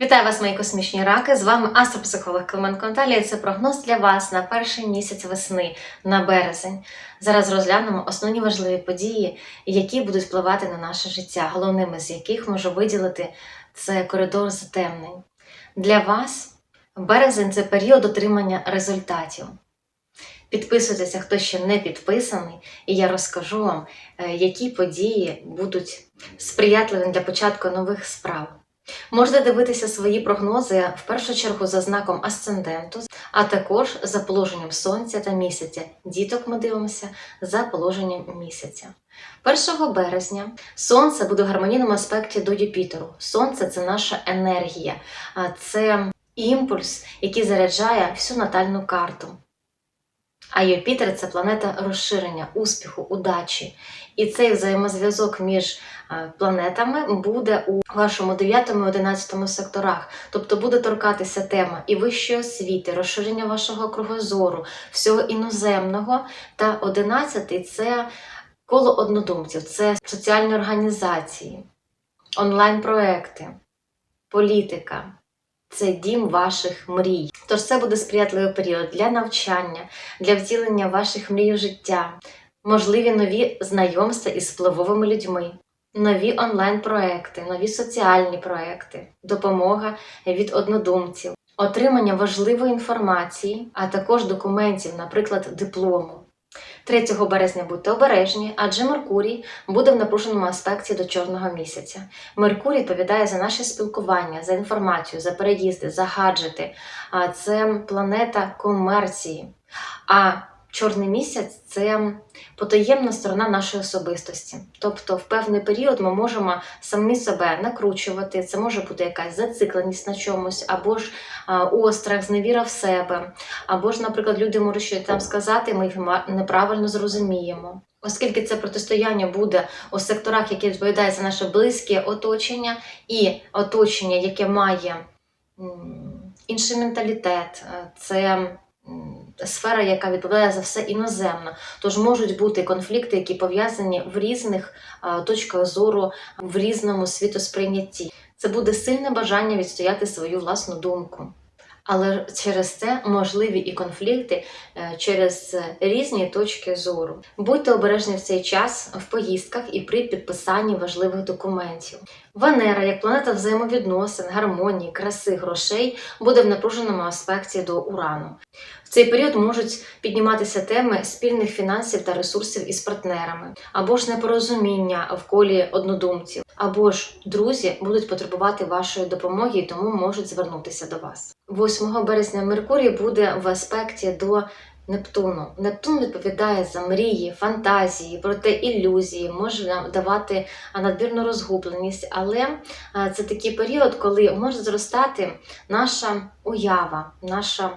Вітаю вас, мої космічні раки! З вами астропсихолог Клименко Наталія. Це прогноз для вас на перший місяць весни на березень. Зараз розглянемо основні важливі події, які будуть впливати на наше життя, головними з яких можу виділити це коридор затемнень. Для вас березень це період отримання результатів. Підписуйтеся, хто ще не підписаний, і я розкажу вам, е, які події будуть сприятливими для початку нових справ. Можете дивитися свої прогнози в першу чергу за знаком асценденту, а також за положенням сонця та місяця. Діток ми дивимося за положенням місяця. 1 березня сонце буде в гармонійному аспекті до Юпітеру. Сонце це наша енергія, це імпульс, який заряджає всю натальну карту. А Юпітер це планета розширення, успіху, удачі. І цей взаємозв'язок між е, планетами буде у вашому 9 і 11 секторах. Тобто буде торкатися тема і вищої освіти, розширення вашого кругозору, всього іноземного. Та 11 це коло однодумців, це соціальні організації, онлайн-проекти, політика. Це дім ваших мрій. Тож це буде сприятливий період для навчання, для втілення ваших мрій у життя, можливі нові знайомства із впливовими людьми, нові онлайн-проекти, нові соціальні проекти, допомога від однодумців, отримання важливої інформації, а також документів, наприклад, диплому. 3 березня будьте обережні, адже Меркурій буде в напруженому аспекті до чорного місяця. Меркурій відповідає за наше спілкування, за інформацію, за переїзди, за гаджети. Це планета комерції. А чорний місяць це потаємна сторона нашої особистості. Тобто, в певний період ми можемо самі себе накручувати. Це може бути якась зацикленість на чомусь, або ж острах, зневіра в себе, або ж, наприклад, люди можуть щось там сказати, ми їх неправильно зрозуміємо. Оскільки це протистояння буде у секторах, які відповідають за наше близьке оточення, і оточення, яке має інший менталітет, е, це сфера, яка відповідає за все іноземна. Тож можуть бути конфлікти, які пов'язані в різних точках зору, в різному світосприйнятті. Це буде сильне бажання відстояти свою власну думку. Але через це можливі і конфлікти е, через різні точки зору. Будьте обережні в цей час в поїздках і при підписанні важливих документів. Венера, як планета взаємовідносин, гармонії, краси, грошей, буде в напруженому аспекті до Урану. В цей період можуть підніматися теми спільних фінансів та ресурсів із партнерами, або ж непорозуміння в колі однодумців, або ж друзі будуть потребувати вашої допомоги і тому можуть звернутися до вас. 8 березня Меркурій буде в аспекті до Нептуну. Нептун відповідає за мрії, фантазії, проте ілюзії, може давати надмірну розгубленість, але це такий період, коли може зростати наша уява, наша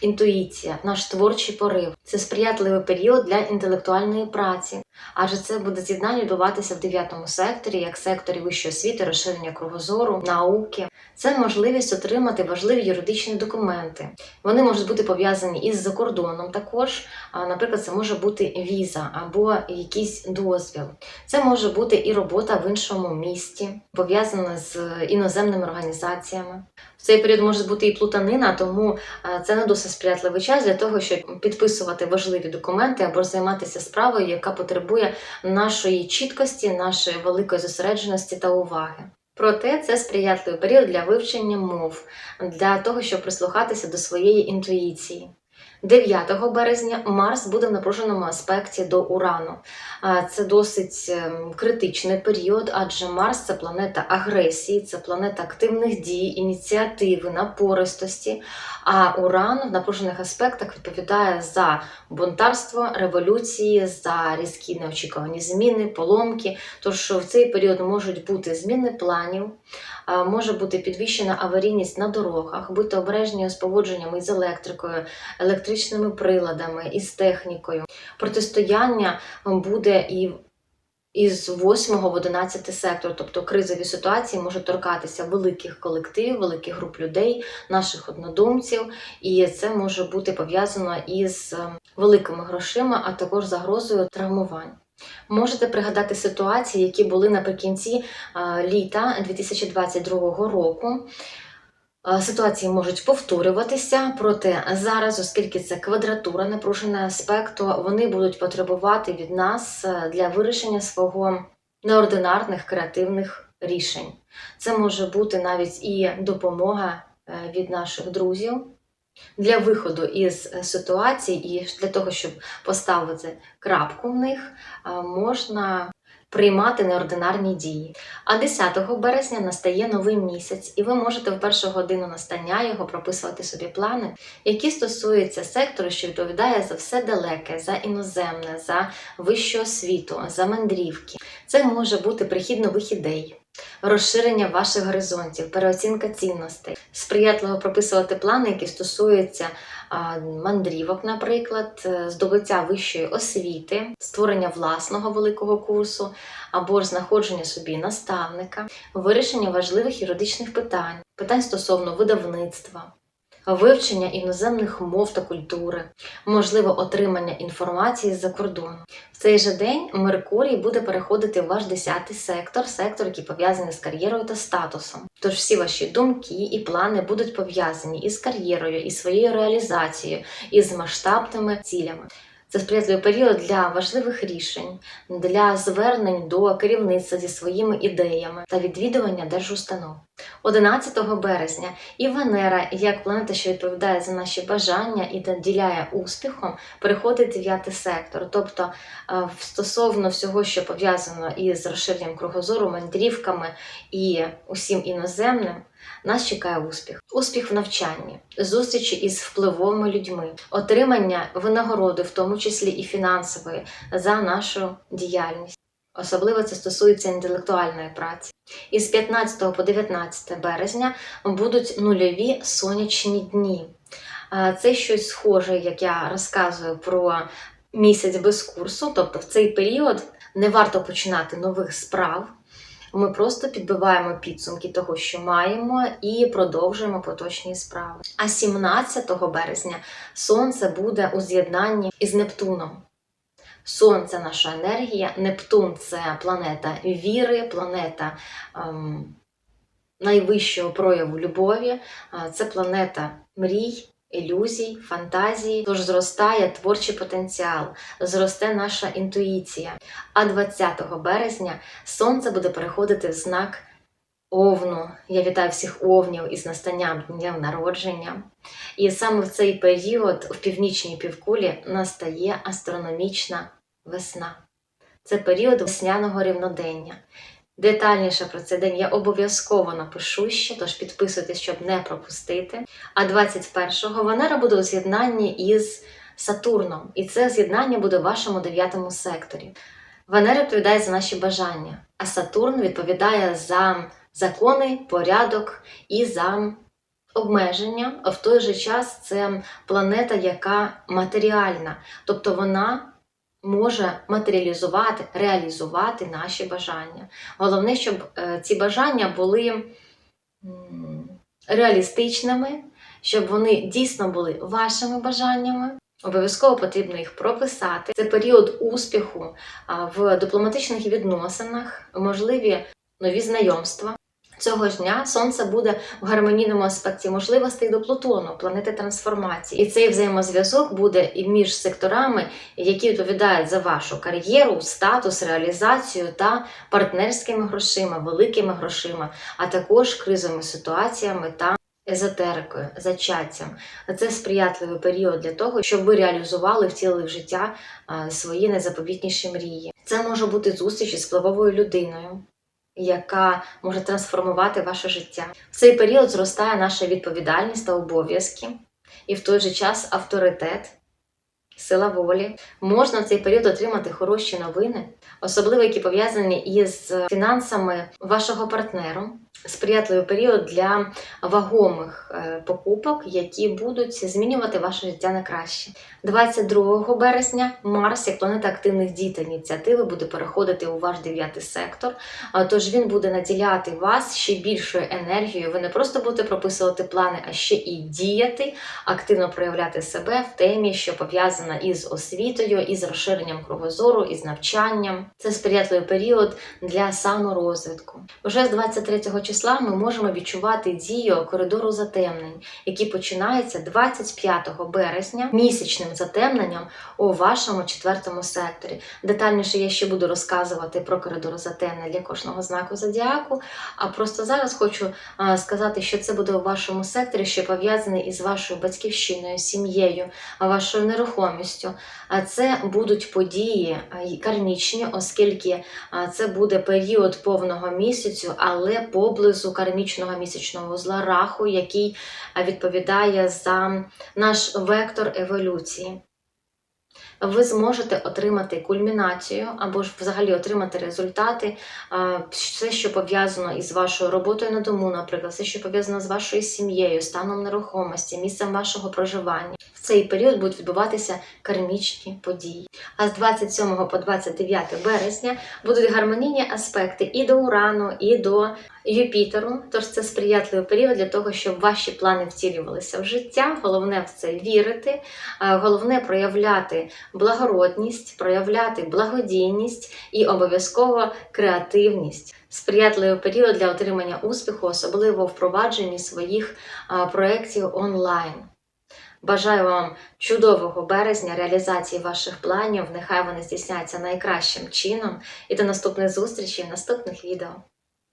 інтуїція, наш творчий порив. Це сприятливий період для інтелектуальної праці, адже це буде з'єднання відбуватися в 9 секторі, як секторі вищої освіти, розширення кругозору, науки. Це можливість отримати важливі юридичні документи. Вони можуть бути пов'язані із закордоном також. Наприклад, це може бути віза або якийсь дозвіл. Це може бути і робота в іншому місті, пов'язана з іноземними організаціями. В цей період може бути і плутанина, тому це не досить сприятливий час для того, щоб підписувати важливі документи або займатися справою, яка потребує нашої чіткості, нашої великої зосередженості та уваги. Проте це сприятливий період для вивчення мов, для того, щоб прислухатися до своєї інтуїції. 9 березня Марс буде в напруженому аспекті до Урану. Це досить ем, критичний період, адже Марс це планета агресії, це планета активних дій, ініціативи, напористості. А Уран в напружених аспектах відповідає за бунтарство, революції, за різкі неочікувані зміни, поломки. Тож в цей період можуть бути зміни планів, може бути підвищена аварійність на дорогах, будьте обережні з поводженнями із електрикою, електричними приладами, із технікою. Протистояння буде і із 8 в 11 сектор, тобто кризові ситуації можуть торкатися великих колективів, великих груп людей, наших однодумців, і це може бути пов'язано із великими грошима, а також загрозою травмувань. Можете пригадати ситуації, які були наприкінці літа 2022 року. Е, Ситуації можуть повторюватися, проте зараз, оскільки це квадратура напруженого аспекту, вони будуть потребувати від нас е, для вирішення свого неординарних креативних рішень. Це може бути навіть і допомога е, від наших друзів для виходу із ситуацій, і для того, щоб поставити крапку в них, можна приймати неординарні дії. А 10 березня настає новий місяць, і ви можете в першу годину настання його прописувати собі плани, які стосуються сектору, що відповідає за все далеке, за іноземне, за вищу освіту, за мандрівки. Це може бути прихід нових ідей. Розширення ваших горизонтів, переоцінка цінностей, сприятливо прописувати плани, які стосуються мандрівок, наприклад, е, здобуття вищої освіти, створення власного великого курсу або ж знаходження собі наставника, вирішення важливих юридичних питань, питань стосовно видавництва, вивчення іноземних мов та культури, можливо отримання інформації з-за кордону. В цей же день Меркурій буде переходити в ваш 10 сектор, сектор, який пов'язаний з кар'єрою та статусом. Тож всі ваші думки і плани будуть пов'язані із кар'єрою, і своєю реалізацією, і з масштабними цілями. Це сприятливий період для важливих рішень, для звернень до керівництва зі своїми ідеями та відвідування держустанов. 11 березня і Венера, як планета, що відповідає за наші бажання і наділяє успіхом, переходить в 9 сектор. Тобто, е, стосовно всього, що пов'язано із розширенням кругозору, мандрівками і усім іноземним, нас чекає успіх. Успіх в навчанні, зустрічі із впливовими людьми, отримання винагороди, в тому числі і фінансової, за нашу діяльність. Особливо це стосується інтелектуальної праці. Із 15 по 19 березня будуть нульові сонячні дні. Це щось схоже, як я розказую про місяць без курсу. Тобто в цей період не варто починати нових справ. Ми просто підбиваємо підсумки того, що маємо, і продовжуємо поточні справи. А 17 березня сонце буде у з'єднанні із Нептуном. Сонце наша енергія, Нептун це планета віри, планета ем, найвищого прояву любові, це планета мрій, ілюзій, фантазії. Тож зростає творчий потенціал, зросте наша інтуїція. А 20 березня сонце буде переходити в знак Овну. Я вітаю всіх овнів із настанням днем народження. І саме в цей період в північній півкулі настає астрономічна весна. Це період весняного рівнодення. Детальніше про цей день я обов'язково напишу ще, тож підписуйтесь, щоб не пропустити. А 21-го Венера буде у з'єднанні із Сатурном, і це з'єднання буде в вашому дев'ятому секторі. Венера відповідає за наші бажання, а Сатурн відповідає за закони, порядок і за обмеження. А в той же час це планета, яка матеріальна, тобто вона може матеріалізувати, реалізувати наші бажання. Головне, щоб е, ці бажання були реалістичними, щоб вони дійсно були вашими бажаннями. Обов'язково потрібно їх прописати. Це період успіху в дипломатичних відносинах, можливі нові знайомства. Цього ж дня сонце буде в гармонійному аспекті можливостей до Плутону, планети трансформації. І цей взаємозв'язок буде і між секторами, які відповідають за вашу кар'єру, статус, реалізацію та партнерськими грошима, великими грошима, а також кризовими ситуаціями та езотерикою, зачаттям. Це сприятливий період для того, щоб ви реалізували, втілили в життя свої найзаповітніші мрії. Це може бути зустріч із впливовою людиною яка може трансформувати ваше життя. В цей період зростає наша відповідальність та обов'язки, і в той же час авторитет, сила волі. Можна в цей період отримати хороші новини, особливо які пов'язані із фінансами вашого партнеру. Сприятливий період для вагомих е, покупок, які будуть змінювати ваше життя на краще. 22 березня Марс, як планета активних дій та ініціативи, буде переходити у ваш дев'ятий сектор. Тож він буде наділяти вас ще більшою енергією. Ви не просто будете прописувати плани, а ще і діяти, активно проявляти себе в темі, що пов'язана із освітою, із розширенням кругозору, із навчанням. Це сприятливий період для саморозвитку. Уже з 23 числа ми можемо відчувати дію коридору затемнень, який починається 25 березня місячним затемненням у вашому четвертому секторі. Детальніше я ще буду розказувати про коридор затемнень для кожного знаку зодіаку. А просто зараз хочу сказати, що це буде у вашому секторі, що пов'язаний із вашою батьківщиною, сім'єю, вашою нерухомістю. А це будуть події кармічні, оскільки це буде період повного місяцю, але поблизу кармічного місячного узла раху, який відповідає за наш вектор еволюції. Ви зможете отримати кульмінацію або ж взагалі отримати результати, все, що пов'язано із вашою роботою на дому, наприклад, все, що пов'язано з вашою сім'єю, станом нерухомості, місцем вашого проживання. В цей період будуть відбуватися кармічні події. А з 27 по 29 березня будуть гармонійні аспекти і до Урану, і до Юпітеру. Тож це сприятливий період для того, щоб ваші плани втілювалися в життя. Головне в це вірити, головне проявляти благородність, проявляти благодійність і обов'язково креативність. Сприятливий період для отримання успіху, особливо впровадженні своїх проєктів онлайн. Бажаю вам чудового березня, реалізації ваших планів. Нехай вони здійсняться найкращим чином. І до наступних зустрічей в наступних відео.